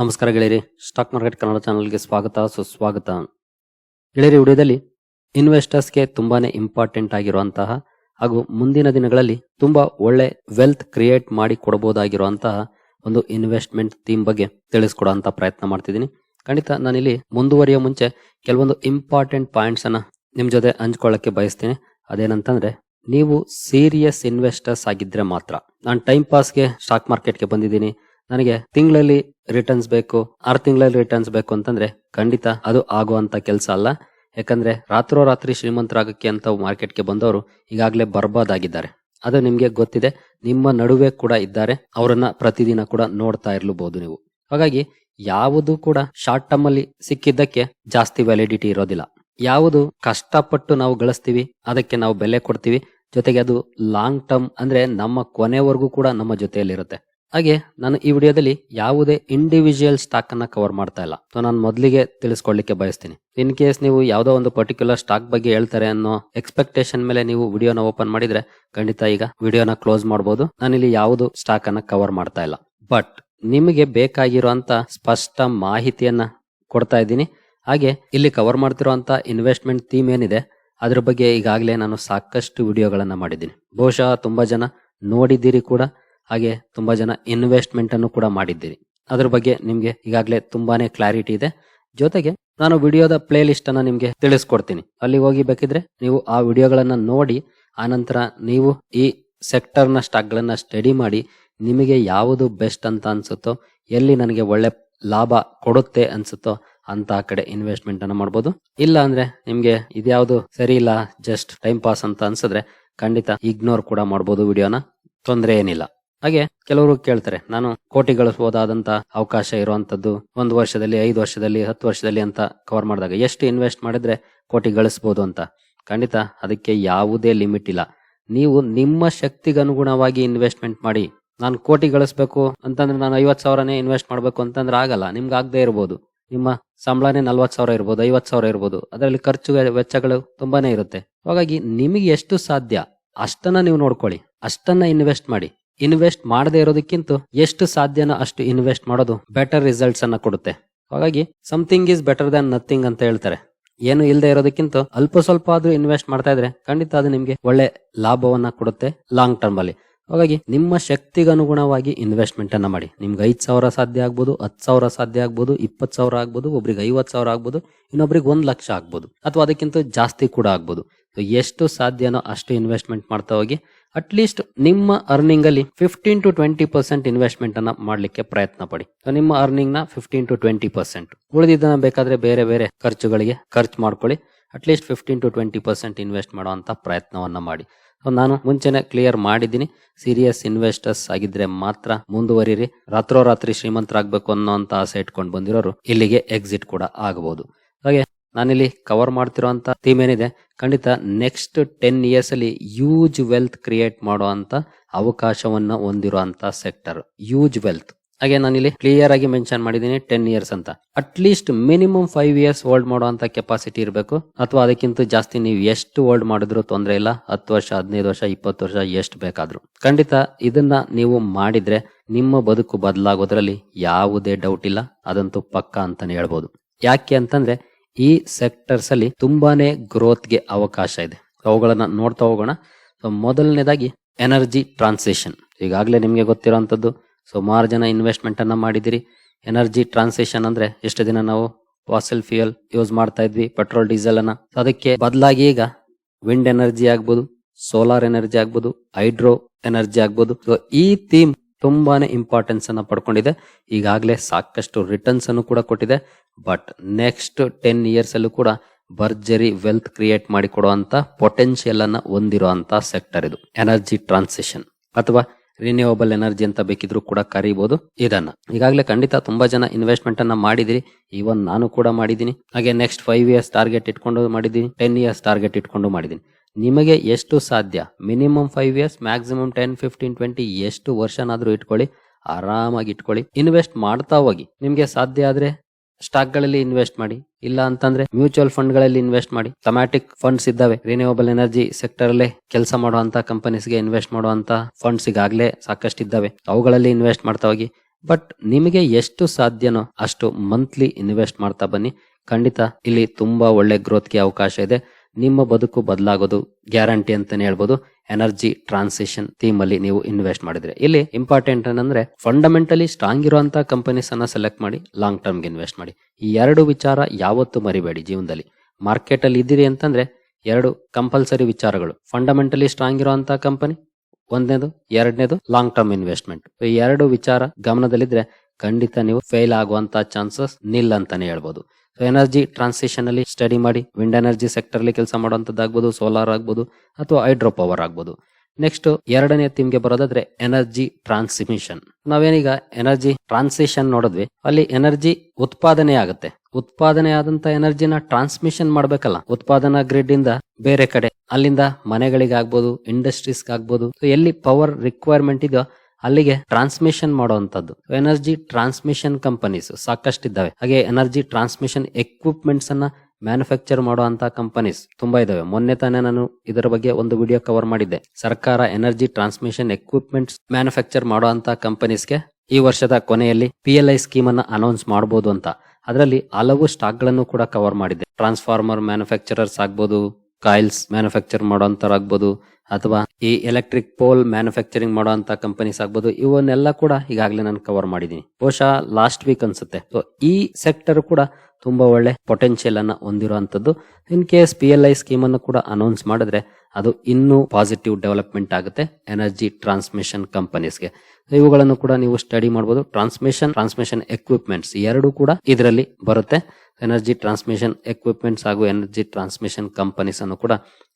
ನಮಸ್ಕಾರ ಗೆಳೆಯರಿ. Stock market Kannada ಚಾನಲ್ಗೆ ಸ್ವಾಗತ, ಸುಸ್ವಾಗತ. ಗೆಳೆಯರಿ ವಿಡಿಯೋದಲ್ಲಿ ಇನ್ವೆಸ್ಟರ್ಸ್ಗೆ ತುಂಬಾನೇ ಇಂಪಾರ್ಟೆಂಟ್ ಆಗಿರುವಂತಹ ಹಾಗೂ ಮುಂದಿನ ದಿನಗಳಲ್ಲಿ ತುಂಬಾ ಒಳ್ಳೆ ವೆಲ್ತ್ ಕ್ರಿಯೇಟ್ ಮಾಡಿ ಕೊಡಬಹುದಾಗಿರುವಂತಹ ಒಂದು ಇನ್ವೆಸ್ಟ್ಮೆಂಟ್ ಥೀಮ್ ಬಗ್ಗೆ ತಿಳಿಸ್ಕೊಡುವಂತ ಪ್ರಯತ್ನ ಮಾಡ್ತಿದ್ದೀನಿ. ಖಂಡಿತ ನಾನಿಲ್ಲಿ ಮುಂದುವರಿಯೋ ಮುಂಚೆ ಕೆಲವೊಂದು ಇಂಪಾರ್ಟೆಂಟ್ ಪಾಯಿಂಟ್ಸ್ ಅನ್ನ ನಿಮ್ ಜೊತೆ ಹಂಚ್ಕೊಳ್ಳಕ್ಕೆ ಬಯಸ್ತೀನಿ. ಅದೇನಂತಂದ್ರೆ, ನೀವು ಸೀರಿಯಸ್ ಇನ್ವೆಸ್ಟರ್ಸ್ ಆಗಿದ್ರೆ ಮಾತ್ರ. ನಾನು ಟೈಮ್ ಪಾಸ್ಗೆ ಸ್ಟಾಕ್ ಮಾರ್ಕೆಟ್ಗೆ ಬಂದಿದ್ದೀನಿ. ನನಗೆ ತಿಂಗಳಲ್ಲಿ ರಿಟರ್ನ್ಸ್ ಬೇಕು, ಆರು ತಿಂಗಳಲ್ಲಿ ರಿಟರ್ನ್ಸ್ ಬೇಕು ಅಂತಂದ್ರೆ ಖಂಡಿತ ಅದು ಆಗುವಂತ ಕೆಲಸ ಅಲ್ಲ. ಯಾಕಂದ್ರೆ ರಾತ್ರೋರಾತ್ರಿ ಶ್ರೀಮಂತರಾಗಕ್ಕೆ ಅಂತ ಮಾರ್ಕೆಟ್ಗೆ ಬಂದವರು ಈಗಾಗಲೇ ಬರ್ಬಾದಾಗಿದ್ದಾರೆ. ಅದು ನಿಮ್ಗೆ ಗೊತ್ತಿದೆ, ನಿಮ್ಮ ನಡುವೆ ಕೂಡ ಇದ್ದಾರೆ, ಅವರನ್ನ ಪ್ರತಿದಿನ ಕೂಡ ನೋಡ್ತಾ ಇರ್ಲಬಹುದು ನೀವು. ಹಾಗಾಗಿ ಯಾವುದು ಕೂಡ ಶಾರ್ಟ್ ಟರ್ಮ್ ಅಲ್ಲಿ ಸಿಕ್ಕಿದ್ದಕ್ಕೆ ಜಾಸ್ತಿ ವ್ಯಾಲಿಡಿಟಿ ಇರೋದಿಲ್ಲ. ಯಾವುದು ಕಷ್ಟಪಟ್ಟು ನಾವು ಗಳಿಸ್ತೀವಿ, ಅದಕ್ಕೆ ನಾವು ಬೆಲೆ ಕೊಡ್ತೀವಿ, ಜೊತೆಗೆ ಅದು ಲಾಂಗ್ ಟರ್ಮ್ ಅಂದ್ರೆ ನಮ್ಮ ಕೊನೆವರೆಗೂ ಕೂಡ ನಮ್ಮ ಜೊತೆಯಲ್ಲಿರುತ್ತೆ. ಹಾಗೆ ನಾನು ಈ ವಿಡಿಯೋದಲ್ಲಿ ಯಾವುದೇ ಇಂಡಿವಿಜುವಲ್ ಸ್ಟಾಕ್ ಅನ್ನ ಕವರ್ ಮಾಡ್ತಾ ಇಲ್ಲ. ಸೊ ನಾನು ಮೊದಲಿಗೆ ತಿಳಿಸ್ಕೊಳ್ಳಿಕ್ಕೆ ಬಯಸ್ತೀನಿ. ಇನ್ ಕೇಸ್ ನೀವು ಯಾವುದೋ ಒಂದು ಪರ್ಟಿಕ್ಯುಲರ್ ಸ್ಟಾಕ್ ಬಗ್ಗೆ ಹೇಳ್ತಾರೆ ಅನ್ನೋ ಎಕ್ಸ್ಪೆಕ್ಟೇಷನ್ ಮೇಲೆ ನೀವು ವಿಡಿಯೋನ ಓಪನ್ ಮಾಡಿದ್ರೆ ಖಂಡಿತ ಈಗ ವಿಡಿಯೋನ ಕ್ಲೋಸ್ ಮಾಡಬಹುದು ನಾನಿಲ್ಲಿ ಯಾವುದು ಸ್ಟಾಕ್ ಅನ್ನ ಕವರ್ ಮಾಡ್ತಾ ಇಲ್ಲ. ಬಟ್ ನಿಮಗೆ ಬೇಕಾಗಿರುವಂತ ಸ್ಪಷ್ಟ ಮಾಹಿತಿಯನ್ನ ಕೊಡ್ತಾ ಇದ್ದೀನಿ. ಹಾಗೆ, ಇಲ್ಲಿ ಕವರ್ ಮಾಡ್ತಿರುವಂತ ಇನ್ವೆಸ್ಟ್ಮೆಂಟ್ ಥೀಮ್ ಏನಿದೆ, ಅದ್ರ ಬಗ್ಗೆ ಈಗಾಗಲೇ ನಾನು ಸಾಕಷ್ಟು ವಿಡಿಯೋಗಳನ್ನ ಮಾಡಿದ್ದೀನಿ. ಬಹುಶಃ ತುಂಬಾ ಜನ ನೋಡಿದ್ದೀರಿ ಕೂಡ. ಹಾಗೆ ತುಂಬಾ ಜನ ಇನ್ವೆಸ್ಟ್ಮೆಂಟ್ ಅನ್ನು ಕೂಡ ಮಾಡಿದ್ದೀರಿ. ಅದ್ರ ಬಗ್ಗೆ ನಿಮ್ಗೆ ಈಗಾಗಲೇ ತುಂಬಾನೇ ಕ್ಲಾರಿಟಿ ಇದೆ. ಜೊತೆಗೆ ನಾನು ವಿಡಿಯೋದ ಪ್ಲೇ ಲಿಸ್ಟ್ ಅನ್ನ ನಿಮ್ಗೆ ತಿಳಿಸ್ಕೊಡ್ತೀನಿ. ಅಲ್ಲಿ ಹೋಗಿ ಬೇಕಿದ್ರೆ ನೀವು ಆ ವಿಡಿಯೋಗಳನ್ನ ನೋಡಿ, ಆನಂತರ ನೀವು ಈ ಸೆಕ್ಟರ್ನ ನ ಸ್ಟಾಕ್ ಗಳನ್ನ ಸ್ಟಡಿ ಮಾಡಿ, ನಿಮಗೆ ಯಾವುದು ಬೆಸ್ಟ್ ಅಂತ ಅನ್ಸುತ್ತೋ, ಎಲ್ಲಿ ನನಗೆ ಒಳ್ಳೆ ಲಾಭ ಕೊಡುತ್ತೆ ಅನ್ಸುತ್ತೋ ಅಂತ ಕಡೆ ಇನ್ವೆಸ್ಟ್ಮೆಂಟ್ ಅನ್ನ ಮಾಡ್ಬೋದು. ಇಲ್ಲ ಅಂದ್ರೆ ನಿಮ್ಗೆ ಇದ್ಯಾವುದು ಸರಿ ಇಲ್ಲ ಜಸ್ಟ್ ಟೈಮ್ ಪಾಸ್ ಅಂತ ಅನ್ಸಿದ್ರೆ ಖಂಡಿತ ಇಗ್ನೋರ್ ಕೂಡ ಮಾಡ್ಬೋದು ವಿಡಿಯೋನ. ತೊಂದರೆ ಏನಿಲ್ಲ. ಹಾಗೆ ಕೆಲವರು ಕೇಳ್ತಾರೆ, ನಾನು ಕೋಟಿ ಗಳಿಸಬಹುದಾದಂತ ಅವಕಾಶ ಇರುವಂತದ್ದು ಒಂದು ವರ್ಷದಲ್ಲಿ, ಐದು ವರ್ಷದಲ್ಲಿ, ಹತ್ತು ವರ್ಷದಲ್ಲಿ ಅಂತ ಕವರ್ ಮಾಡಿದಾಗ ಎಷ್ಟು ಇನ್ವೆಸ್ಟ್ ಮಾಡಿದ್ರೆ ಕೋಟಿ ಗಳಿಸಬಹುದು ಅಂತ? ಖಂಡಿತ ಅದಕ್ಕೆ ಯಾವುದೇ ಲಿಮಿಟ್ ಇಲ್ಲ. ನೀವು ನಿಮ್ಮ ಶಕ್ತಿಗನುಗುಣವಾಗಿ ಇನ್ವೆಸ್ಟ್ಮೆಂಟ್ ಮಾಡಿ, ನಾನು ಕೋಟಿ ಗಳಿಸ್ಬೇಕು ಅಂತಂದ್ರೆ ನಾನು ಐವತ್ ಸಾವಿರನೇ ಇನ್ವೆಸ್ಟ್ ಮಾಡ್ಬೇಕು ಅಂತಂದ್ರೆ ಆಗಲ್ಲ, ನಿಮ್ಗೆ ಆಗದೆ ಇರ್ಬೋದು. ನಿಮ್ಮ ಸಂಬಳನೇ ನಲ್ವತ್ ಸಾವಿರ ಇರ್ಬೋದು ಐವತ್ ಸಾವಿರ ಇರ್ಬೋದು. ಅದರಲ್ಲಿ ಖರ್ಚು ವೆಚ್ಚಗಳು ತುಂಬಾನೇ ಇರುತ್ತೆ. ಹಾಗಾಗಿ ನಿಮಗೆ ಎಷ್ಟು ಸಾಧ್ಯ ಅಷ್ಟನ್ನ ನೀವು ನೋಡ್ಕೊಳ್ಳಿ, ಅಷ್ಟನ್ನ ಇನ್ವೆಸ್ಟ್ ಮಾಡಿ. ಇನ್ವೆಸ್ಟ್ ಮಾಡದೇ ಇರೋದಕ್ಕಿಂತ ಎಷ್ಟು ಸಾಧ್ಯನೋ ಅಷ್ಟು ಇನ್ವೆಸ್ಟ್ ಮಾಡೋದು ಬೆಟರ್ ರಿಸಲ್ಟ್ಸ್ ಅನ್ನ ಕೊಡುತ್ತೆ. ಹಾಗಾಗಿ something is better than nothing ಅಂತ ಹೇಳ್ತಾರೆ. ಏನು ಇಲ್ಲದೆ ಇರೋದಕ್ಕಿಂತ ಅಲ್ಪ ಸ್ವಲ್ಪ ಆದ್ರೂ ಇನ್ವೆಸ್ಟ್ ಮಾಡ್ತಾ ಇದ್ರೆ ಖಂಡಿತ ಅದು ನಿಮ್ಗೆ ಒಳ್ಳೆ ಲಾಭವನ್ನ ಕೊಡುತ್ತೆ ಲಾಂಗ್ ಟರ್ಮ್ ಅಲ್ಲಿ. ಹಾಗಾಗಿ, ನಿಮ್ಮ ಶಕ್ತಿಗೆ ಅನುಗುಣವಾಗಿ ಇನ್ವೆಸ್ಟ್ಮೆಂಟ್ ಅನ್ನ ಮಾಡಿ. ನಿಮ್ಗೆ ಐದ್ ಸಾವಿರ ಸಾಧ್ಯ ಆಗ್ಬೋದು, ಹತ್ತು ಸಾವಿರ ಸಾಧ್ಯ ಆಗ್ಬೋದು, ಇಪ್ಪತ್ತು ಸಾವಿರ ಆಗ್ಬೋದು, ಒಬ್ರಿಗೆ ಐವತ್ತು ಸಾವಿರ ಆಗ್ಬೋದು, ಇನ್ನೊಬ್ರಿಗೆ ಒಂದ್ ಲಕ್ಷ ಆಗ್ಬೋದು. ಅಥವಾ ಅದಕ್ಕಿಂತ ಜಾಸ್ತಿ ಕೂಡ ಆಗ್ಬೋದು. ಎಷ್ಟು ಸಾಧ್ಯನೋ ಅಷ್ಟು ಇನ್ವೆಸ್ಟ್ಮೆಂಟ್ ಮಾಡ್ತಾ ಹೋಗಿ ಅಟ್ಲೀಸ್ಟ್ ನಿಮ್ಮ ಅರ್ನಿಂಗ್ ಅಲ್ಲಿ fifteen to twenty percent investment ಅನ್ನ ಮಾಡಲಿಕ್ಕೆ ಪ್ರಯತ್ನ ಪಡಿ. ನಿಮ್ಮ ಅರ್ನಿಂಗ್ನ ಫಿಫ್ಟೀನ್ ಟು ಟ್ವೆಂಟಿ ಪರ್ಸೆಂಟ್ ಉಳಿದಿದ್ದನ್ನ ಬೇಕಾದ್ರೆ ಬೇರೆ ಬೇರೆ ಖರ್ಚುಗಳಿಗೆ ಖರ್ಚು ಮಾಡ್ಕೊಳ್ಳಿ. At least fifteen to twenty percent invest ಮಾಡುವಂತ ಪ್ರಯತ್ನವನ್ನ ಮಾಡಿ. ನಾನು ಮುಂಚೆನೆ ಕ್ಲಿಯರ್ ಮಾಡಿದ್ದೀನಿ. ಸೀರಿಯಸ್ ಇನ್ವೆಸ್ಟರ್ಸ್ ಆಗಿದ್ರೆ ಮಾತ್ರ ಮುಂದುವರಿರಿ. ರಾತ್ರೋರಾತ್ರಿ ಶ್ರೀಮಂತರಾಗಬೇಕು ಅನ್ನೋ ಅಂತ ಆಸೆ ಇಟ್ಕೊಂಡು ಬಂದಿರೋರು ಇಲ್ಲಿಗೆ ಎಕ್ಸಿಟ್ ಕೂಡ ಆಗಬಹುದು ಹಾಗೆ ನಾನಿಲ್ಲಿ ಕವರ್ ಮಾಡ್ತಿರೋಂತ ಥೀಮ್ ಏನಿದೆ, ಖಂಡಿತ ನೆಕ್ಸ್ಟ್ ಟೆನ್ ಇಯರ್ಸ್ ಅಲ್ಲಿ ಯೂಜ್ ವೆಲ್ತ್ ಕ್ರಿಯೇಟ್ ಮಾಡುವಂತ ಅವಕಾಶವನ್ನ ಹೊಂದಿರುವಂತ ಸೆಕ್ಟರ್ ಯೂಜ್ ವೆಲ್ತ್ ಹಾಗೆ ನಾನಿಲ್ಲಿ ಕ್ಲಿಯರ್ ಆಗಿ ಮೆನ್ಷನ್ ಮಾಡಿದ್ದೀನಿ ಟೆನ್ ಇಯರ್ಸ್ ಅಂತ. At least minimum five years hold ಮಾಡುವಂತ ಕೆಪಾಸಿಟಿ ಇರಬೇಕು. ಅಥವಾ ಅದಕ್ಕಿಂತ ಜಾಸ್ತಿ ನೀವು ಎಷ್ಟು ಹೋಲ್ಡ್ ಮಾಡಿದ್ರು ತೊಂದರೆ ಇಲ್ಲ. ಹತ್ತು ವರ್ಷ, ಹದಿನೈದು ವರ್ಷ, ಇಪ್ಪತ್ತು ವರ್ಷ ಎಷ್ಟು ಬೇಕಾದ್ರೂ. ಖಂಡಿತ ಇದನ್ನ ನೀವು ಮಾಡಿದ್ರೆ ನಿಮ್ಮ ಬದುಕು ಬದಲಾಗೋದ್ರಲ್ಲಿ ಯಾವುದೇ ಡೌಟ್ ಇಲ್ಲ. ಅದಂತೂ ಪಕ್ಕ ಅಂತಾನೆ ಹೇಳ್ಬೋದು. ಯಾಕೆ ಅಂತಂದ್ರೆ ಈ ಸೆಕ್ಟರ್ಸ್ ಅಲ್ಲಿ ತುಂಬಾನೇ ಗ್ರೋತ್ಗೆ ಅವಕಾಶ ಇದೆ. ಅವುಗಳನ್ನ ನೋಡ್ತಾ ಹೋಗೋಣ. ಸೊ ಮೊದಲನೇದಾಗಿ ಎನರ್ಜಿ ಟ್ರಾನ್ಸೇಷನ್ ಈಗಾಗಲೇ ನಿಮಗೆ ಗೊತ್ತಿರೋಂಥದ್ದು ಸುಮಾರು ಜನ ಇನ್ವೆಸ್ಟ್ಮೆಂಟ್ ಅನ್ನ ಮಾಡಿದಿರಿ ಎನರ್ಜಿ ಟ್ರಾನ್ಸೇಷನ್ ಅಂದ್ರೆ ಎಷ್ಟು ದಿನ ನಾವು ಫಾಸಿಲ್ ಫ್ಯೂಯಲ್ ಯೂಸ್ ಮಾಡ್ತಾ ಇದ್ವಿ ಪೆಟ್ರೋಲ್ ಡೀಸೆಲ್ ಅನ್ನ. ಅದಕ್ಕೆ ಬದಲಾಗಿ ಈಗ ವಿಂಡ್ ಎನರ್ಜಿ ಆಗ್ಬೋದು ಸೋಲಾರ್ ಎನರ್ಜಿ ಆಗ್ಬೋದು ಹೈಡ್ರೋ ಎನರ್ಜಿ ಆಗ್ಬೋದು. ಸೊ ಈ ಥೀಮ್ ತುಂಬಾನೇ ಇಂಪಾರ್ಟೆನ್ಸ್ ಅನ್ನ ಪಡ್ಕೊಂಡಿದೆ. ಈಗಾಗಲೇ ಸಾಕಷ್ಟು ರಿಟರ್ನ್ಸ್ ಅನ್ನು ಕೂಡ ಕೊಟ್ಟಿದೆ. ಬಟ್ ನೆಕ್ಸ್ಟ್ ಟೆನ್ ಇಯರ್ಸ್ ಅಲ್ಲೂ ಕೂಡ ಭರ್ಜರಿ ವೆಲ್ತ್ ಕ್ರಿಯೇಟ್ ಮಾಡಿ ಕೊಡುವಂತ ಪೊಟೆನ್ಶಿಯಲ್ ಅನ್ನ ಹೊಂದಿರುವಂತ ಸೆಕ್ಟರ್ ಇದು. ಎನರ್ಜಿ ಟ್ರಾನ್ಸಿಷನ್ ಅಥವಾ ರಿನ್ಯೂವಬಲ್ ಎನರ್ಜಿ ಅಂತ ಬೇಕಿದ್ರು ಕೂಡ ಕರೀಬಹುದು ಇದನ್ನ. ಈಗಾಗಲೇ ಖಂಡಿತ ತುಂಬಾ ಜನ ಇನ್ವೆಸ್ಟ್ಮೆಂಟ್ ಅನ್ನ ಮಾಡಿದಿರಿ. ಈವನ್ ನಾನು ಕೂಡ ಮಾಡಿದ್ದೀನಿ ಹಾಗೆ ನೆಕ್ಸ್ಟ್ ಫೈವ್ ಇಯರ್ಸ್ ಟಾರ್ಗೆಟ್ ಇಟ್ಕೊಂಡು ಮಾಡಿದ್ದೀನಿ ಟೆನ್ ಇಯರ್ಸ್ ಟಾರ್ಗೆಟ್ ಇಟ್ಕೊಂಡು ಮಾಡಿದ್ದೀನಿ ನಿಮಗೆ ಎಷ್ಟು ಸಾಧ್ಯ? Minimum five years maximum ten fifteen twenty ಎಷ್ಟು ವರ್ಷನಾದ್ರೂ ಇಟ್ಕೊಳ್ಳಿ. ಆರಾಮಾಗಿ ಇಟ್ಕೊಳ್ಳಿ. ಇನ್ವೆಸ್ಟ್ ಮಾಡ್ತಾ ಹೋಗಿ. ನಿಮ್ಗೆ ಸಾಧ್ಯ ಆದ್ರೆ ಸ್ಟಾಕ್ಗಳಲ್ಲಿ ಇನ್ವೆಸ್ಟ್ ಮಾಡಿ, ಇಲ್ಲ ಅಂತಂದ್ರೆ ಮ್ಯೂಚುವಲ್ ಫಂಡ್ಗಳಲ್ಲಿ ಇನ್ವೆಸ್ಟ್ ಮಾಡಿ. ಥಮ್ಯಾಟಿಕ್ ಫಂಡ್ಸ್ ಇದ್ದಾವೆ. ರಿನ್ಯೂವಬಲ್ ಎನರ್ಜಿ ಸೆಕ್ಟರ್ ಅಲ್ಲೇ ಕೆಲಸ ಮಾಡುವಂತ ಕಂಪನೀಸ್ಗೆ ಇನ್ವೆಸ್ಟ್ ಮಾಡುವಂತ ಫಂಡ್ಸ್ ಈಗಾಗಲೇ ಸಾಕಷ್ಟು ಇದ್ದಾವೆ ಅವುಗಳಲ್ಲಿ ಇನ್ವೆಸ್ಟ್ ಮಾಡ್ತಾ ಹೋಗಿ. ಬಟ್ ನಿಮಗೆ ಎಷ್ಟು ಸಾಧ್ಯನೋ ಅಷ್ಟು ಮಂತ್ಲಿ ಇನ್ವೆಸ್ಟ್ ಮಾಡ್ತಾ ಬನ್ನಿ. ಖಂಡಿತ ಇಲ್ಲಿ ತುಂಬಾ ಒಳ್ಳೆ ಗ್ರೋತ್ಗೆ ಅವಕಾಶ ಇದೆ. ನಿಮ್ಮ ಬದುಕು ಬದಲಾಗೋದು ಗ್ಯಾರಂಟಿ ಅಂತಾನೆ ಹೇಳ್ಬೋದು. ಎನರ್ಜಿ ಟ್ರಾನ್ಸಿಷನ್ ಥೀಮ್ ಅಲ್ಲಿ ನೀವು ಇನ್ವೆಸ್ಟ್ ಮಾಡಿದ್ರೆ. ಇಲ್ಲಿ ಇಂಪಾರ್ಟೆಂಟ್ ಏನಂದ್ರೆ, ಫಂಡಮೆಂಟಲಿ ಸ್ಟ್ರಾಂಗ್ ಇರುವಂತ ಕಂಪನೀಸ್ ಅನ್ನ ಸೆಲೆಕ್ಟ್ ಮಾಡಿ, ಲಾಂಗ್ ಟರ್ಮ್ಗೆ ಇನ್ವೆಸ್ಟ್ ಮಾಡಿ. ಈ ಎರಡು ವಿಚಾರ ಯಾವತ್ತೂ ಮರಿಬೇಡಿ ಜೀವನದಲ್ಲಿ. ಮಾರ್ಕೆಟ್ ಅಲ್ಲಿ ಇದ್ದೀರಿ ಅಂತಂದ್ರೆ, ಎರಡು ಕಂಪಲ್ಸರಿ ವಿಚಾರಗಳು. ಫಂಡಮೆಂಟಲಿ ಸ್ಟ್ರಾಂಗ್ ಇರುವಂತಹ ಕಂಪನಿ, ಒಂದನೇದು, ಎರಡನೇದು, ಲಾಂಗ್ ಟರ್ಮ್ ಇನ್ವೆಸ್ಟ್ಮೆಂಟ್. ಈ ಎರಡು ವಿಚಾರ ಗಮನದಲ್ಲಿದ್ರೆ ಖಂಡಿತ ನೀವು ಫೇಲ್ ಆಗುವಂತ ಚಾನ್ಸಸ್ ನಿಲ್ ಅಂತಾನೆ ಹೇಳ್ಬೋದು. ಎನರ್ಜಿ ಟ್ರಾನ್ಸಿಷನ್ ಅಲ್ಲಿ ಸ್ಟಡಿ ಮಾಡಿ ವಿಂಡ್ ಎನರ್ಜಿ ಸೆಕ್ಟರ್ ಅಲ್ಲಿ ಕೆಲಸ ಮಾಡುವಂತದ್ದಾಗ್ಬೋದು ಸೋಲಾರ್ ಆಗ್ಬೋದು, ಅಥವಾ ಹೈಡ್ರೋ ಪವರ್ ಆಗ್ಬೋದು. ನೆಕ್ಸ್ಟ್ ಎರಡನೇ ಥೀಮ್ಗೆ ಬರೋದಾದ್ರೆ ಎನರ್ಜಿ ಟ್ರಾನ್ಸ್ಮಿಷನ್ ನಾವೇನೀಗ ಎನರ್ಜಿ ಟ್ರಾನ್ಸಿಷನ್ ನೋಡಿದ್ವಿ, ಅಲ್ಲಿ ಎನರ್ಜಿ ಉತ್ಪಾದನೆ ಆಗುತ್ತೆ. ಉತ್ಪಾದನೆ ಆದಂತ ಎನರ್ಜಿನ ಟ್ರಾನ್ಸ್ಮಿಷನ್ ಮಾಡ್ಬೇಕಲ್ಲ, ಉತ್ಪಾದನಾ ಗ್ರಿಡ್ ಇಂದ ಬೇರೆ ಕಡೆ, ಅಲ್ಲಿಂದ ಮನೆಗಳಿಗಾಗ್ಬೋದು ಇಂಡಸ್ಟ್ರೀಸ್ಗಾಗ್ಬೋದು ಎಲ್ಲಿ ಪವರ್ ರಿಕ್ವೈರ್ಮೆಂಟ್ ಇದೆಯೋ ಅಲ್ಲಿಗೆ ಟ್ರಾನ್ಸ್ಮಿಷನ್ ಮಾಡುವಂತದ್ದು ಎನರ್ಜಿ ಟ್ರಾನ್ಸ್ಮಿಷನ್ ಕಂಪನೀಸ್ ಸಾಕಷ್ಟಿದ್ದಾವೆ. ಹಾಗೆ ಎನರ್ಜಿ ಟ್ರಾನ್ಸ್ಮಿಷನ್ ಎಕ್ವಿಪ್ಮೆಂಟ್ಸ್ ಅನ್ನ ಮ್ಯಾನುಫ್ಯಾಕ್ಚರ್ ಮಾಡುವಂತಹ ಕಂಪನೀಸ್ ತುಂಬಾ ಇದಾವೆ ಮೊನ್ನೆ ತಾನೇ ನಾನು ಇದರ ಬಗ್ಗೆ ಒಂದು ವಿಡಿಯೋ ಕವರ್ ಮಾಡಿದ್ದೆ. ಸರ್ಕಾರ ಎನರ್ಜಿ ಟ್ರಾನ್ಸ್ಮಿಷನ್ ಎಕ್ವಿಪ್ಮೆಂಟ್ಸ್ ಮ್ಯಾನುಫ್ಯಾಕ್ಚರ್ ಮಾಡುವಂತ ಕಂಪನೀಸ್ಗೆ ಈ ವರ್ಷದ ಕೊನೆಯಲ್ಲಿ ಪಿ ಎಲ್ ಐ ಸ್ಕೀಮ್ ಅನ್ನ ಅನೌನ್ಸ್ ಮಾಡಬಹುದು ಅಂತ. ಅದರಲ್ಲಿ ಹಲವು ಸ್ಟಾಕ್ಗಳನ್ನು ಕೂಡ ಕವರ್ ಮಾಡಿದೆ ಟ್ರಾನ್ಸ್ಫಾರ್ಮರ್ ಮ್ಯಾನುಫ್ಯಾಕ್ಚರರ್ಸ್ ಆಗ್ಬೋದು ಕಾಯಿಲ್ಸ್ ಮ್ಯಾನುಫ್ಯಾಕ್ಚರ್ ಮಾಡೋಂಥವ್ರು ಆಗ್ಬೋದು ಅಥವಾ ಈ ಎಲೆಕ್ಟ್ರಿಕ್ ಪೋಲ್ ಮ್ಯಾನುಫ್ಯಾಕ್ಚರಿಂಗ್ ಮಾಡುವಂತ ಕಂಪನೀಸ್ ಆಗ್ಬೋದು, ಇವನ್ನೆಲ್ಲ ಕೂಡ ಈಗಾಗಲೇ ನಾನು ಕವರ್ ಮಾಡಿದ್ದೀನಿ ಬಹುಶಃ ಲಾಸ್ಟ್ ವೀಕ್ ಅನ್ಸುತ್ತೆ. ಸೊ ಈ ಸೆಕ್ಟರ್ ಕೂಡ ತುಂಬಾ ಒಳ್ಳೆ ಪೊಟೆನ್ಶಿಯಲ್ ಅನ್ನ ಹೊಂದಿರುವಂತದ್ದು in case P L I scheme ಅನ್ನು ಕೂಡ ಅನೌನ್ಸ್ ಮಾಡಿದ್ರೆ ಅದು ಇನ್ನೂ ಪಾಸಿಟಿವ್ ಡೆವಲಪ್ಮೆಂಟ್ ಆಗುತ್ತೆ ಎನರ್ಜಿ ಟ್ರಾನ್ಸ್ಮಿಷನ್ ಕಂಪನೀಸ್ಗೆ ಇವುಗಳನ್ನು ಕೂಡ ನೀವು ಸ್ಟಡಿ ಮಾಡಬಹುದು ಟ್ರಾನ್ಸ್ಮಿಷನ್ ಟ್ರಾನ್ಸ್ಮಿಷನ್ ಎಕ್ವಿಪ್ಮೆಂಟ್ಸ್ ಎರಡು ಕೂಡ ಇದರಲ್ಲಿ ಬರುತ್ತೆ. ಎನರ್ಜಿ ಟ್ರಾನ್ಸ್ಮಿಷನ್ ಎಕ್ವಿಪ್ಮೆಂಟ್ಸ್ ಹಾಗೂ ಎನರ್ಜಿ ಟ್ರಾನ್ಸ್ಮಿಷನ್ ಕಂಪನೀಸ್ ಅನ್ನು ಕೂಡ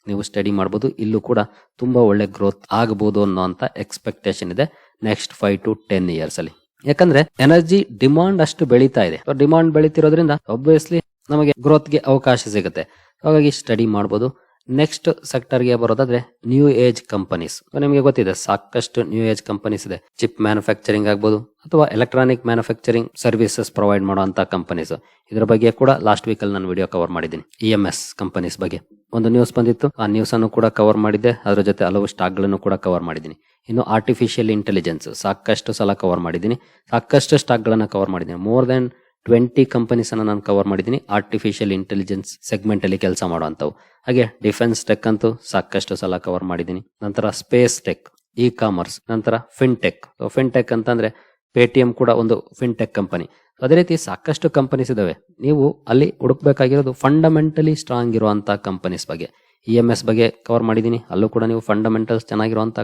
ನೀವು ಸ್ಟಡಿ ಮಾಡಬಹುದು ಇಲ್ಲೂ ಕೂಡ ತುಂಬಾ ಒಳ್ಳೆ ಗ್ರೋತ್ ಆಗಬಹುದು ಅನ್ನೋಂತ ಎಕ್ಸ್ಪೆಕ್ಟೇಷನ್ ಇದೆ next five to ten years ಅಲ್ಲಿ. ಯಾಕಂದ್ರೆ ಎನರ್ಜಿ ಡಿಮಾಂಡ್ ಅಷ್ಟು ಬೆಳೀತಾ ಇದೆ. ಡಿಮಾಂಡ್ ಬೆಳೀತಿರೋದ್ರಿಂದ ಒಬ್ವಿಯಸ್ಲಿ ನಮಗೆ ಗ್ರೋತ್ಗೆ ಅವಕಾಶ ಸಿಗುತ್ತೆ. ಹಾಗಾಗಿ ಸ್ಟಡಿ ಮಾಡ್ಬೋದು. ನೆಕ್ಸ್ಟ್ ಸೆಕ್ಟರ್ಗೆ ಬರೋದಾದ್ರೆ ನ್ಯೂ ಏಜ್ ಕಂಪನೀಸ್ ನಿಮಗೆ ಗೊತ್ತಿದೆ, ಸಾಕಷ್ಟು ನ್ಯೂ ಏಜ್ ಕಂಪನೀಸ್ ಇದೆ. ಚಿಪ್ ಮ್ಯಾನುಫ್ಯಾಕ್ಚರಿಂಗ್ ಆಗ್ಬೋದು ಅಥವಾ ಎಲೆಕ್ಟ್ರಾನಿಕ್ ಮ್ಯಾನುಫ್ಯಾಕ್ಚರಿಂಗ್ ಸರ್ವಿಸಸ್ ಪ್ರೊವೈಡ್ ಮಾಡುವಂತ ಕಂಪನೀಸ್ ಇದ್ರ ಬಗ್ಗೆ ಕೂಡ ಲಾಸ್ಟ್ ವೀಕ್ ಅಲ್ಲಿ ನಾನು ವಿಡಿಯೋ ಕವರ್ ಮಾಡಿದ್ದೀನಿ. ಇ ಎಂ ಎಸ್ ಕಂಪನೀಸ್ ಬಗ್ಗೆ. ಒಂದು ನ್ಯೂಸ್ ಬಂದಿತ್ತು. ಆ ನ್ಯೂಸ್ ಅನ್ನು ಕೂಡ ಕವರ್ ಮಾಡಿದ್ದೆ. ಅದರ ಜೊತೆ ಹಲವು ಸ್ಟಾಕ್ಗಳನ್ನು ಕೂಡ ಕವರ್ ಮಾಡಿದ್ದೀನಿ. ಇನ್ನು ಆರ್ಟಿಫಿಷಿಯಲ್ ಇಂಟೆಲಿಜೆನ್ಸ್ ಸಾಕಷ್ಟು ಸಲ ಕವರ್ ಮಾಡಿದ್ದೀನಿ. ಸಾಕಷ್ಟು ಸ್ಟಾಕ್ ಗಳನ್ನ ಕವರ್ ಮಾಡಿದ್ದೀನಿ. ಮೋರ್ ದೆನ್ ಟ್ವೆಂಟಿ ಕಂಪನೀಸ್ ಅನ್ನು ನಾನು ಕವರ್ ಮಾಡಿದ್ದೀನಿ. ಆರ್ಟಿಫಿಷಿಯಲ್ ಇಂಟೆಲಿಜೆನ್ಸ್ ಸೆಗ್ಮೆಂಟ್ ಅಲ್ಲಿ ಕೆಲಸ ಮಾಡುವಂತವು ಹಾಗೆ ಡಿಫೆನ್ಸ್ ಟೆಕ್ ಅಂತೂ ಸಾಕಷ್ಟು ಸಲ ಕವರ್ ಮಾಡಿದ್ದೀನಿ. ನಂತರ ಸ್ಪೇಸ್ ಟೆಕ್ ಇ ಕಾಮರ್ಸ್ ನಂತರ ಫಿನ್ಟೆಕ್ ಫಿನ್ಟೆಕ್ ಅಂತಂದ್ರೆ ಪೇಟಿಎಂ ಕೂಡ ಒಂದು ಫಿನ್ಟೆಕ್ ಕಂಪನಿ ಅದೇ ರೀತಿ ಸಾಕಷ್ಟು ಕಂಪನೀಸ್ ಇದಾವೆ. ನೀವು ಅಲ್ಲಿ ಹುಡುಕ್ಬೇಕಾಗಿರೋದು ಫಂಡಮೆಂಟಲಿ ಸ್ಟ್ರಾಂಗ್ ಇರುವಂತ ಕಂಪನೀಸ್ ಬಗ್ಗೆ. ಇ ಎಂ ಎಸ್ ಬಗ್ಗೆ ಕವರ್ ಮಾಡಿದ್ದೀನಿ ಅಲ್ಲೂ ಕೂಡ ನೀವು ಫಂಡಮೆಂಟಲ್ಸ್ ಚೆನ್ನಾಗಿರುವಂಥ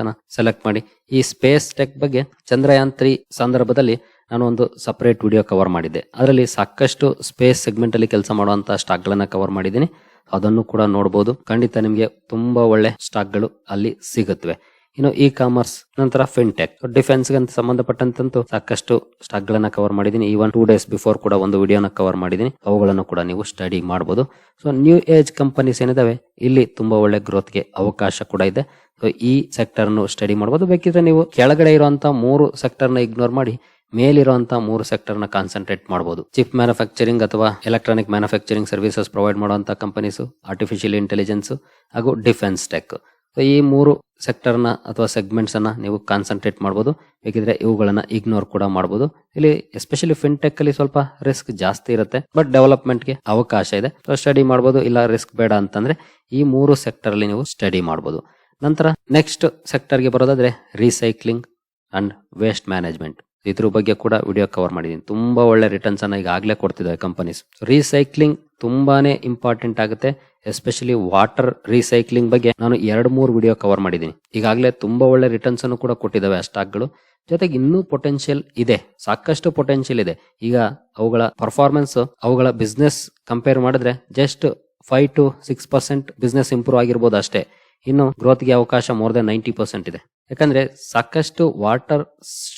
ಅನ್ನ ಸೆಲೆಕ್ಟ್ ಮಾಡಿ. ಈ ಸ್ಪೇಸ್ ಟೆಕ್ ಬಗ್ಗೆ ಚಂದ್ರಯಾನ್ ತ್ರೀ ಸಂದರ್ಭದಲ್ಲಿ ನಾನು ಒಂದು ಸಪರೇಟ್ ವಿಡಿಯೋ ಕವರ್ ಮಾಡಿದ್ದೆ. ಅದರಲ್ಲಿ ಸಾಕಷ್ಟು ಸ್ಪೇಸ್ ಸೆಗ್ಮೆಂಟ್ ಅಲ್ಲಿ ಕೆಲಸ ಮಾಡುವಂತ ಸ್ಟಾಕ್ ಗಳನ್ನ ಕವರ್ ಮಾಡಿದ್ದೀನಿ ಅದನ್ನು ಕೂಡ ನೋಡಬಹುದು ಖಂಡಿತ ನಿಮಗೆ ತುಂಬಾ ಒಳ್ಳೆ ಸ್ಟಾಕ್ಗಳು ಅಲ್ಲಿ ಸಿಗುತ್ತವೆ. ಇನ್ನು ಇ ಕಾಮರ್ಸ್ ನಂತರ ಫಿನ್ಟೆಕ್ ಡಿಫೆನ್ಸ್ಗೆ ಸಂಬಂಧಪಟ್ಟಂತೂ ಸಾಕಷ್ಟು ಸ್ಟಾಕ್ ಗಳನ್ನ ಕವರ್ ಮಾಡಿದ್ದೀನಿ. ಈವನ್ ಟೂ ಡೇಸ್ ಬಿಫೋರ್ ಕೂಡ ಒಂದು ವಿಡಿಯೋನ ಕವರ್ ಮಾಡಿದ್ದೀನಿ. ಅವುಗಳನ್ನು ಕೂಡ ನೀವು ಸ್ಟಡಿ ಮಾಡಬಹುದು ಸೊ ನ್ಯೂ ಏಜ್ ಕಂಪನೀಸ್ ಏನಿದಾವೆ? ಇಲ್ಲಿ ತುಂಬಾ ಒಳ್ಳೆ ಗ್ರೋತ್ಗೆ ಅವಕಾಶ ಕೂಡ ಇದೆ. ಸೊ ಈ ಸೆಕ್ಟರ್ ಅನ್ನು ಸ್ಟಡಿ ಮಾಡಬಹುದು ಬೇಕಿದ್ರೆ ನೀವು ಕೆಳಗಡೆ ಇರುವಂತ ಮೂರು ಸೆಕ್ಟರ್ನ ಇಗ್ನೋರ್ ಮಾಡಿ, ಮೇಲಿರುವಂತ ಮೂರು ಸೆಕ್ಟರ್ನ ಕಾನ್ಸಂಟ್ರೇಟ್ ಮಾಡಬಹುದು ಚಿಪ್ ಮ್ಯಾನುಫ್ಯಾಕ್ಚರಿಂಗ್ ಅಥವಾ ಎಲೆಕ್ಟ್ರಾನಿಕ್ ಮ್ಯಾನುಫ್ಯಾಕ್ಚರಿಂಗ್ ಸರ್ವಿಸಸ್ ಪ್ರೊವೈಡ್ ಮಾಡುವಂತಹ ಕಂಪನೀಸ್ ಆರ್ಟಿಫಿಷಿಯಲ್ ಇಂಟೆಲಿಜೆನ್ಸ್ ಹಾಗೂ ಡಿಫೆನ್ಸ್ ಟೆಕ್ ಈ ಮೂರು ಸೆಕ್ಟರ್ನ ಅಥವಾ ಸೆಗ್ಮೆಂಟ್ಸ್ ಅನ್ನ ನೀವು ಕಾನ್ಸಂಟ್ರೇಟ್ ಮಾಡಬಹುದು ಬೇಕಿದ್ರೆ ಇವುಗಳನ್ನ ಇಗ್ನೋರ್ ಕೂಡ ಮಾಡಬಹುದು ಇಲ್ಲಿ ಎಸ್ಪೆಷಲಿ ಫಿನ್ಟೆಕ್ ಅಲ್ಲಿ ಸ್ವಲ್ಪ ರಿಸ್ಕ್ ಜಾಸ್ತಿ ಇರುತ್ತೆ ಬಟ್ ಡೆವಲಪ್ಮೆಂಟ್ಗೆ ಅವಕಾಶ ಇದೆ. ಸ್ಟಡಿ ಮಾಡಬಹುದು ಇಲ್ಲ ರಿಸ್ಕ್ ಬೇಡ ಅಂತಂದ್ರೆ ಈ ಮೂರು ಸೆಕ್ಟರ್ ಅಲ್ಲಿ ನೀವು ಸ್ಟಡಿ ಮಾಡಬಹುದು ನಂತರ ನೆಕ್ಸ್ಟ್ ಸೆಕ್ಟರ್ಗೆ ಬರೋದಾದ್ರೆ ರೀಸೈಕ್ಲಿಂಗ್ ಅಂಡ್ ವೇಸ್ಟ್ ಮ್ಯಾನೇಜ್ಮೆಂಟ್ ಇದ್ರ ಬಗ್ಗೆ ಕೂಡ ವಿಡಿಯೋ ಕವರ್ ಮಾಡಿದ್ದೀನಿ ತುಂಬಾ ಒಳ್ಳೆ ರಿಟರ್ನ್ಸ್ ಅನ್ನ ಈಗಾಗಲೇ ಕೊಡ್ತಿದ್ದಾವೆ ಕಂಪನೀಸ್ ರೀಸೈಕ್ಲಿಂಗ್ ತುಂಬಾನೇ ಇಂಪಾರ್ಟೆಂಟ್ ಆಗುತ್ತೆ, ಎಸ್ಪೆಷಲಿ ವಾಟರ್ ರೀಸೈಕ್ಲಿಂಗ್ ಬಗ್ಗೆ. ನಾನು ಎರಡು ಮೂರು ವಿಡಿಯೋ ಕವರ್ ಮಾಡಿದ್ದೀನಿ. ಈಗಾಗಲೇ ತುಂಬಾ ಒಳ್ಳೆ ರಿಟರ್ನ್ಸ್ ಅನ್ನು ಕೂಡ ಕೊಟ್ಟಿದ್ದಾವೆ ಆ ಸ್ಟಾಕ್ಗಳು. ಜೊತೆಗೆ ಇನ್ನೂ ಪೊಟೆನ್ಷಿಯಲ್ ಇದೆ, ಸಾಕಷ್ಟು ಪೊಟೆನ್ಷಿಯಲ್ ಇದೆ. ಈಗ ಅವುಗಳ ಪರ್ಫಾರ್ಮೆನ್ಸ್ ಅವುಗಳ ಬಿಸ್ನೆಸ್ ಕಂಪೇರ್ ಮಾಡಿದ್ರೆ just five to six percent business improve ಆಗಿರ್ಬೋದು ಅಷ್ಟೇ. ಇನ್ನು ಗ್ರೋತ್ಗೆ ಅವಕಾಶ ಮೋರ್ ದನ್ ನೈಂಟಿ ಪರ್ಸೆಂಟ್ ಇದೆ. ಯಾಕಂದ್ರೆ ಸಾಕಷ್ಟು ವಾಟರ್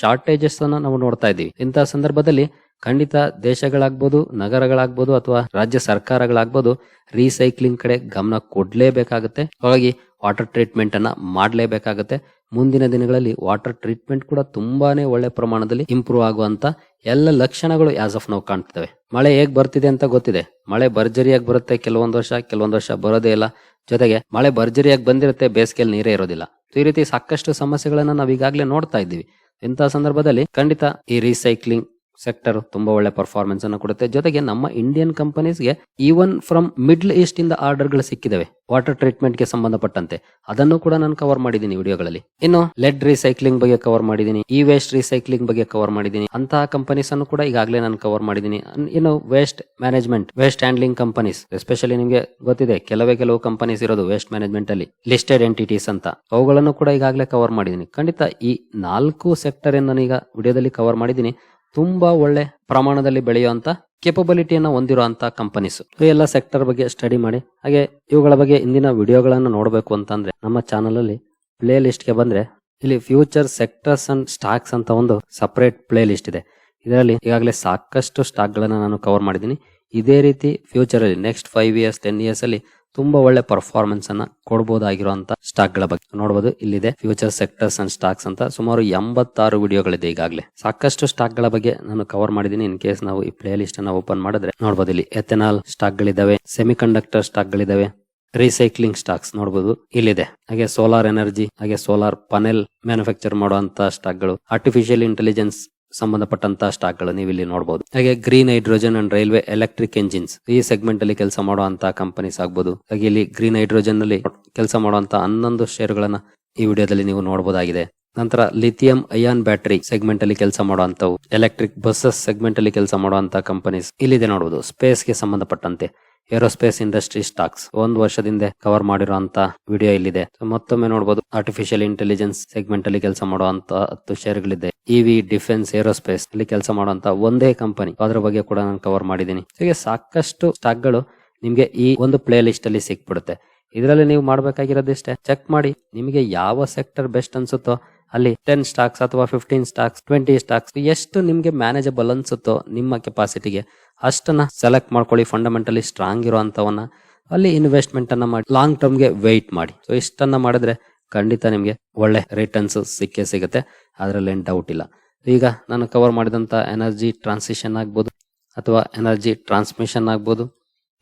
ಶಾರ್ಟೇಜಸ್ ಅನ್ನ ನಾವು ನೋಡ್ತಾ ಇದ್ದೀವಿ. ಇಂತಹ ಸಂದರ್ಭದಲ್ಲಿ ಖಂಡಿತ ದೇಶಗಳಾಗ್ಬೋದು, ನಗರಗಳಾಗ್ಬೋದು ಅಥವಾ ರಾಜ್ಯ ಸರ್ಕಾರಗಳಾಗ್ಬೋದು ರೀಸೈಕ್ಲಿಂಗ್ ಕಡೆ ಗಮನ ಕೊಡಲೇಬೇಕಾಗುತ್ತೆ. ಹಾಗಾಗಿ ವಾಟರ್ ಟ್ರೀಟ್ಮೆಂಟ್ ಅನ್ನ ಮಾಡಲೇಬೇಕಾಗುತ್ತೆ. ಮುಂದಿನ ದಿನಗಳಲ್ಲಿ ವಾಟರ್ ಟ್ರೀಟ್ಮೆಂಟ್ ಕೂಡ ತುಂಬಾನೇ ಒಳ್ಳೆ ಪ್ರಮಾಣದಲ್ಲಿ ಇಂಪ್ರೂವ್ ಆಗುವಂತ ಎಲ್ಲ ಲಕ್ಷಣಗಳು ಆಸ್ ಆಫ್ ನಾವು ಕಾಣ್ತಿದ್ದಾವೆ. ಮಳೆ ಹೇಗ್ ಬರ್ತಿದೆ ಅಂತ ಗೊತ್ತಿದೆ. ಮಳೆ ಭರ್ಜರಿಯಾಗಿ ಬರುತ್ತೆ, ಕೆಲವೊಂದು ವರ್ಷ ಕೆಲವೊಂದು ವರ್ಷ ಬರೋದೇ ಇಲ್ಲ. ಜೊತೆಗೆ ಮಳೆ ಭರ್ಜರಿಯಾಗಿ ಬಂದಿರುತ್ತೆ, ಬೇಸಿಗೆಯಲ್ಲಿ ನೀರೇ ಇರೋದಿಲ್ಲ. ಈ ರೀತಿ ಸಾಕಷ್ಟು ಸಮಸ್ಯೆಗಳನ್ನ ನಾವು ಈಗಾಗಲೇ ನೋಡ್ತಾ ಇದ್ದೀವಿ. ಇಂತಹ ಸಂದರ್ಭದಲ್ಲಿ ಖಂಡಿತ ಈ ರೀಸೈಕ್ಲಿಂಗ್ ಸೆಕ್ಟರ್ ತುಂಬಾ ಒಳ್ಳೆ ಪರ್ಫಾರ್ಮೆನ್ಸ್ ಅನ್ನು ಕೊಡುತ್ತೆ. ಜೊತೆಗೆ ನಮ್ಮ ಇಂಡಿಯನ್ ಕಂಪನೀಸ್ಗೆ ಈವನ್ ಫ್ರಮ್ ಮಿಡ್ಲ್ ಈಸ್ಟ್ ಇಂದ ಆರ್ಡರ್ಗಳು ಸಿಕ್ಕಿದಾವೆ. ವಾಟರ್ ಟ್ರೀಟ್ಮೆಂಟ್ಗೆ ಸಂಬಂಧಪಟ್ಟಂತೆ. ಅದನ್ನು ಕೂಡ ನಾನು ಕವರ್ ಮಾಡಿದ್ದೀನಿ ವಿಡಿಯೋಗಳಲ್ಲಿ. ಇನ್ನು ಲೆಡ್ ರೀಸೈಕ್ಲಿಂಗ್ ಬಗ್ಗೆ ಕವರ್ ಮಾಡಿದ್ದೀನಿ. ಈ ವೇಸ್ಟ್ ರೀಸೈಕ್ಲಿಂಗ್ ಬಗ್ಗೆ ಕವರ್ ಮಾಡಿದ್ದೀನಿ. ಅಂತಹ ಕಂಪನೀಸ್ ಅನ್ನು ಕೂಡ ಈಗಾಗಲೇ ನಾನು ಕವರ್ ಮಾಡಿದ್ದೀನಿ. ಇನ್ನು waste management waste handling companies especially ನಿಮಗೆ ಗೊತ್ತಿದೆ, ಕೆಲವೇ ಕೆಲವು ಕಂಪನೀಸ್ ಇರೋದು ವೇಸ್ಟ್ ಮ್ಯಾನೇಜ್ಮೆಂಟ್ ಅಲ್ಲಿ. ಲಿಸ್ಟೆಡ್ ಎಂಟಿಟೀಸ್ ಅಂತ. ಅವುಗಳನ್ನು ಕೂಡ ಈಗಾಗಲೇ ಕವರ್ ಮಾಡಿದ್ದೀನಿ. ಖಂಡಿತ ಈ ನಾಲ್ಕು ಸೆಕ್ಟರ್ ನಾನು ಈಗ ವಿಡಿಯೋದಲ್ಲಿ ಕವರ್ ಮಾಡಿದ್ದೀನಿ. ತುಂಬಾ ಒಳ್ಳೆ ಪ್ರಮಾಣದಲ್ಲಿ ಬೆಳೆಯುವಂತ ಕೇಪಬಿಲಿಟಿಯನ್ನು ಹೊಂದಿರುವಂತ ಕಂಪನೀಸ್ ಎಲ್ಲ ಸೆಕ್ಟರ್ ಬಗ್ಗೆ ಸ್ಟಡಿ ಮಾಡಿ, ಹಾಗೆ ಇವುಗಳ ಬಗ್ಗೆ ಇಂದಿನ ವಿಡಿಯೋಗಳನ್ನು ನೋಡಬೇಕು ಅಂತಂದ್ರೆ ನಮ್ಮ ಚಾನಲ್ ಅಲ್ಲಿ ಪ್ಲೇ ಲಿಸ್ಟ್ಗೆ ಬಂದ್ರೆ ಇಲ್ಲಿ ಫ್ಯೂಚರ್ ಸೆಕ್ಟರ್ಸ್ ಅಂಡ್ ಸ್ಟಾಕ್ಸ್ ಅಂತ ಒಂದು ಸಪರೇಟ್ ಪ್ಲೇ ಲಿಸ್ಟ್ ಇದೆ. ಇದರಲ್ಲಿ ಈಗಾಗಲೇ ಸಾಕಷ್ಟು ಸ್ಟಾಕ್ ಗಳನ್ನ ನಾನು ಕವರ್ ಮಾಡಿದ್ದೀನಿ. ಇದೇ ರೀತಿ ಫ್ಯೂಚರ್ ಅಲ್ಲಿ next five years ten years ಅಲ್ಲಿ ತುಂಬಾ ಒಳ್ಳೆ ಪರ್ಫಾರ್ಮೆನ್ಸ್ ಅನ್ನ ಕೊಡಬಹುದಾಗಿರುವಂತ ಸ್ಟಾಕ್ಗಳ ಬಗ್ಗೆ ನೋಡಬಹುದು ಇಲ್ಲಿದೆ ಫ್ಯೂಚರ್ ಸೆಕ್ಟರ್ಸ್ ಅಂಡ್ ಸ್ಟಾಕ್ಸ್ ಅಂತ. ಸುಮಾರು ಎಂಬತ್ತಾರು ವಿಡಿಯೋಗಳಿದೆ ಈಗಾಗಲೇ. ಸಾಕಷ್ಟು ಸ್ಟಾಕ್ಗಳ ಬಗ್ಗೆ ನಾನು ಕವರ್ ಮಾಡಿದ್ದೀನಿ. ಇನ್ ಕೇಸ್ ನಾವು ಈ ಪ್ಲೇ ಲಿಸ್ಟ್ ಅನ್ನ ಓಪನ್ ಮಾಡಿದ್ರೆ ನೋಡಬಹುದು ಇಲ್ಲಿ ಎಥೆನಾಲ್ ಸ್ಟಾಕ್ ಗಳಿದಾವೆ ಸೆಮಿ ಕಂಡಕ್ಟರ್ ಸ್ಟಾಕ್ ಗಳಿದಾವೆ ರೀಸೈಕ್ಲಿಂಗ್ ಸ್ಟಾಕ್ಸ್ ನೋಡಬಹುದು ಇಲ್ಲಿದೆ. ಹಾಗೆ ಸೋಲಾರ್ ಎನರ್ಜಿ ಹಾಗೆ ಸೋಲಾರ್ ಪನೆಲ್ ಮ್ಯಾನುಫ್ಯಾಕ್ಚರ್ ಮಾಡುವಂತಹ ಸ್ಟಾಕ್ಗಳು. ಆರ್ಟಿಫಿಷಿಯಲ್ ಇಂಟೆಲಿಜೆನ್ಸ್ ಸಂಬಂಧಪಟ್ಟಂತ ಸ್ಟಾಕ್ಗಳು ನೀವು ಇಲ್ಲಿ ನೋಡಬಹುದು ಹಾಗೆ green hydrogen and railway electric engines ಈ ಸೆಗ್ಮೆಂಟ್ ಅಲ್ಲಿ ಕೆಲಸ ಮಾಡುವಂತಹ ಕಂಪನೀಸ್ ಆಗ್ಬಹುದು ಹಾಗೆ ಇಲ್ಲಿ ಗ್ರೀನ್ ಹೈಡ್ರೋಜನ್ನಲ್ಲಿ ಕೆಲಸ ಮಾಡುವಂತ ಹನ್ನೊಂದು ಷೇರುಗಳನ್ನ ಈ ವಿಡಿಯೋದಲ್ಲಿ ನೀವು ನೋಡಬಹುದಾಗಿದೆ ನಂತರ ಲಿಥಿಯಂ ಅಯಾನ್ ಬ್ಯಾಟರಿ ಸೆಗ್ಮೆಂಟ್ ಅಲ್ಲಿ ಕೆಲಸ ಮಾಡುವಂತವು ಎಲೆಕ್ಟ್ರಿಕ್ ಬಸ್ಸಸ್ ಸೆಗ್ಮೆಂಟ್ ಅಲ್ಲಿ ಕೆಲಸ ಮಾಡುವಂತಹ ಕಂಪನೀಸ್ ಇಲ್ಲಿದೆ ನೋಡಬಹುದು ಸ್ಪೇಸ್ಗೆ ಸಂಬಂಧಪಟ್ಟಂತೆ. ಏರೋಸ್ಪೇಸ್ ಇಂಡಸ್ಟ್ರಿ ಸ್ಟಾಕ್ಸ್ ಒಂದು ವರ್ಷದಿಂದ ಕವರ್ ಮಾಡಿರುವಂತ ವಿಡಿಯೋ ಇಲ್ಲಿದೆ. ಮತ್ತೊಮ್ಮೆ ನೋಡಬಹುದು ಆರ್ಟಿಫಿಷಿಯಲ್ ಇಂಟೆಲಿಜೆನ್ಸ್ ಸೆಗ್ಮೆಂಟ್ ಅಲ್ಲಿ ಕೆಲಸ ಮಾಡುವಂತ ಹತ್ತು ಷೇರುಗಳಿದೆ ಇವಿ ಡಿಫೆನ್ಸ್ ಏರೋಸ್ಪೇಸ್ ಅಲ್ಲಿ ಕೆಲಸ ಮಾಡುವಂತ ಒಂದೇ ಕಂಪನಿ ಅದರ ಬಗ್ಗೆ ಕೂಡ ನಾನು ಕವರ್ ಮಾಡಿದ್ದೀನಿ. ಹೀಗೆ ಸಾಕಷ್ಟು ಸ್ಟಾಕ್ಗಳು ನಿಮ್ಗೆ ಈ ಒಂದು ಪ್ಲೇ ಲಿಸ್ಟ್ ಅಲ್ಲಿ ಸಿಕ್ಬಿಡುತ್ತೆ. ಇದರಲ್ಲಿ ನೀವು ಮಾಡಬೇಕಾಗಿರೋದಿಷ್ಟೇ ಚೆಕ್ ಮಾಡಿ, ನಿಮಗೆ ಯಾವ ಸೆಕ್ಟರ್ ಬೆಸ್ಟ್ ಅನ್ಸುತ್ತೋ ಅಲ್ಲಿ ಟೆನ್ ಸ್ಟಾಕ್ಸ್ ಅಥವಾ ಫಿಫ್ಟೀನ್ ಸ್ಟಾಕ್ಸ್ ಟ್ವೆಂಟಿ ಸ್ಟಾಕ್ಸ್ ಎಷ್ಟು ನಿಮಗೆ ಮ್ಯಾನೇಜಬಲ್ ಅನ್ಸುತ್ತೋ ನಿಮ್ಮ ಕೆಪಾಸಿಟಿಗೆ ಅಷ್ಟನ್ನ ಸೆಲೆಕ್ಟ್ ಮಾಡ್ಕೊಳ್ಳಿ ಫಂಡಮೆಂಟಲಿ ಸ್ಟ್ರಾಂಗ್ ಇರುವಂತವನ್ನ. ಅಲ್ಲಿ ಇನ್ವೆಸ್ಟ್ಮೆಂಟ್ ಅನ್ನ ಮಾಡಿ ಲಾಂಗ್ ಟರ್ಮ್ಗೆ ವೆಯ್ಟ್ ಮಾಡಿ. ಸೊ ಇಷ್ಟನ್ನ ಮಾಡಿದ್ರೆ ಖಂಡಿತ ನಿಮಗೆ ಒಳ್ಳೆ ರಿಟರ್ನ್ಸ್ ಸಿಕ್ಕೇ ಸಿಗುತ್ತೆ. ಅದರಲ್ಲಿ ಏನ್ ಡೌಟ್ ಇಲ್ಲ. ಈಗ ನಾನು ಕವರ್ ಮಾಡಿದಂತ ಎನರ್ಜಿ ಟ್ರಾನ್ಸಿಷನ್ ಆಗ್ಬೋದು, ಅಥವಾ ಎನರ್ಜಿ ಟ್ರಾನ್ಸ್ಮಿಷನ್ ಆಗ್ಬೋದು.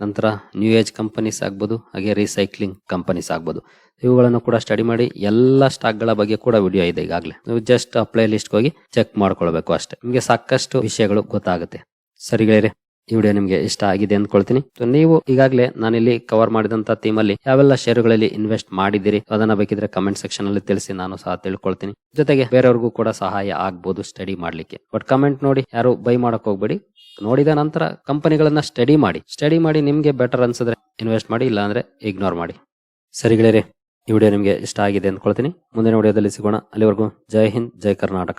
ನಂತರ ನ್ಯೂ ಏಜ್ ಕಂಪನೀಸ್ ಆಗ್ಬೋದು, ಹಾಗೆ ರೀಸೈಕ್ಲಿಂಗ್ ಕಂಪನೀಸ್ ಆಗ್ಬೋದು. ಇವುಗಳನ್ನು ಕೂಡ ಸ್ಟಡಿ ಮಾಡಿ ಎಲ್ಲ ಸ್ಟಾಕ್ಗಳ ಬಗ್ಗೆ ಕೂಡ ವಿಡಿಯೋ ಇದೆ ಈಗಾಗಲೇ. ನೀವು ಜಸ್ಟ್ ಪ್ಲೇ ಲಿಸ್ಟ್ ಹೋಗಿ ಚೆಕ್ ಮಾಡ್ಕೊಳ್ಬೇಕು ಅಷ್ಟೇ. ನಿಮಗೆ ಸಾಕಷ್ಟು ವಿಷಯಗಳು ಗೊತ್ತಾಗುತ್ತೆ. ಸರಿ ಈ ವಿಡಿಯೋ ನಿಮಗೆ ಇಷ್ಟ ಆಗಿದೆ ಅಂದ್ಕೊಳ್ತೀನಿ ನೀವು ಈಗಾಗಲೇ ನಾನಿಲ್ಲಿ ಕವರ್ ಮಾಡಿದಂತ ಥೀಮ್ ಅಲ್ಲಿ ಯಾವೆಲ್ಲ ಶೇರುಗಳಲ್ಲಿ ಇನ್ವೆಸ್ಟ್ ಮಾಡಿದಿರಿ ಅದನ್ನ ಬೇಕಿದ್ರೆ ಕಮೆಂಟ್ ಸೆಕ್ಷನ್ ಅಲ್ಲಿ ತಿಳಿಸಿ, ನಾನು ಸಹ ತಿಳ್ಕೊಳ್ತೀನಿ. ಜೊತೆಗೆ ಬೇರೆಯವ್ರಿಗೂ ಕೂಡ ಸಹಾಯ ಆಗ್ಬೋದು ಸ್ಟಡಿ ಮಾಡ್ಲಿಕ್ಕೆ. ಬಟ್ ಕಮೆಂಟ್ ನೋಡಿ, ಯಾರು ಬೈ ಮಾಡಕ್ ಹೋಗ್ಬೇಡಿ. ನೋಡಿದ ನಂತರ ಕಂಪನಿಗಳನ್ನ ಸ್ಟಡಿ ಮಾಡಿ. ಸ್ಟಡಿ ಮಾಡಿ ನಿಮ್ಗೆ ಬೆಟರ್ ಅನ್ಸಿದ್ರೆ ಇನ್ವೆಸ್ಟ್ ಮಾಡಿ ಇಲ್ಲ ಅಂದ್ರೆ ಇಗ್ನೋರ್ ಮಾಡಿ ಸರಿಗಳೇ ಈ ವಿಡಿಯೋ ನಿಮಗೆ ಇಷ್ಟ ಆಗಿದೆ ಅಂದ್ಕೊಳ್ತೀನಿ ಮುಂದಿನ ವಿಡಿಯೋದಲ್ಲಿ ಸಿಗೋಣ. ಅಲ್ಲಿವರೆಗೂ ಜೈ ಹಿಂದ್, ಜೈ ಕರ್ನಾಟಕ.